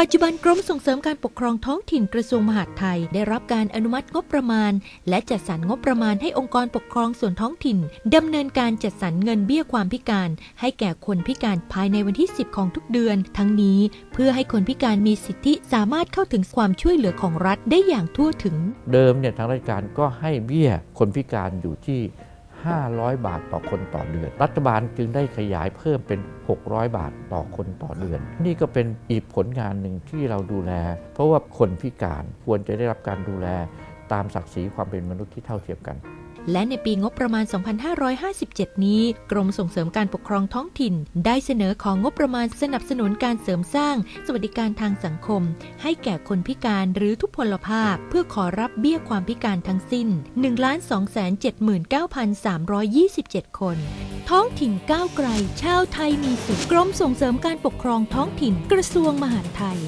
ปัจจุบันกรมส่งเสริมการปกครองท้องถิ่นกระทรวงมหาดไทย ได้รับการอนุมัติงบประมาณ และจัดสรรงบประมาณให้องค์กรปกครองส่วนท้องถิ่นดำเนินการจัดสรรเงินเบี้ยความพิการ ให้แก่คนพิการภายในวันที่ 10 ของทุกเดือน ทั้งนี้เพื่อให้คนพิการมีสิทธิสามารถเข้าถึงความช่วยเหลือของรัฐได้อย่างทั่วถึง เดิมเนี่ยทางราชการก็ให้เบี้ยคนพิการอยู่ที่ 500 บาทต่อคนต่อเดือน รัฐบาลจึงได้ขยายเพิ่มเป็น 600 บาทต่อคนต่อเดือน นี่ก็เป็นอีกผลงานหนึ่งที่เราดูแล เพราะว่าคนพิการควรจะได้รับการดูแลตามศักดิ์ศรีความเป็นมนุษย์ที่เท่าเทียมกัน และในปีงบประมาณ 2557 นี้ กรมส่งเสริมการปกครองท้องถิ่น ได้เสนอของงบประมาณสนับสนุนการเสริมสร้าง สวัสดิการทางสังคม ให้แก่คนพิการหรือทุพพลภาพ เพื่อขอรับเบี้ยความพิการทั้งสิ้น 1,279,327 คนท้องถิ่นก้าวไกล ชาวไทยมีสุขกรมส่งเสริมการปกครองท้องถิ่นกระทรวงมหาดไทย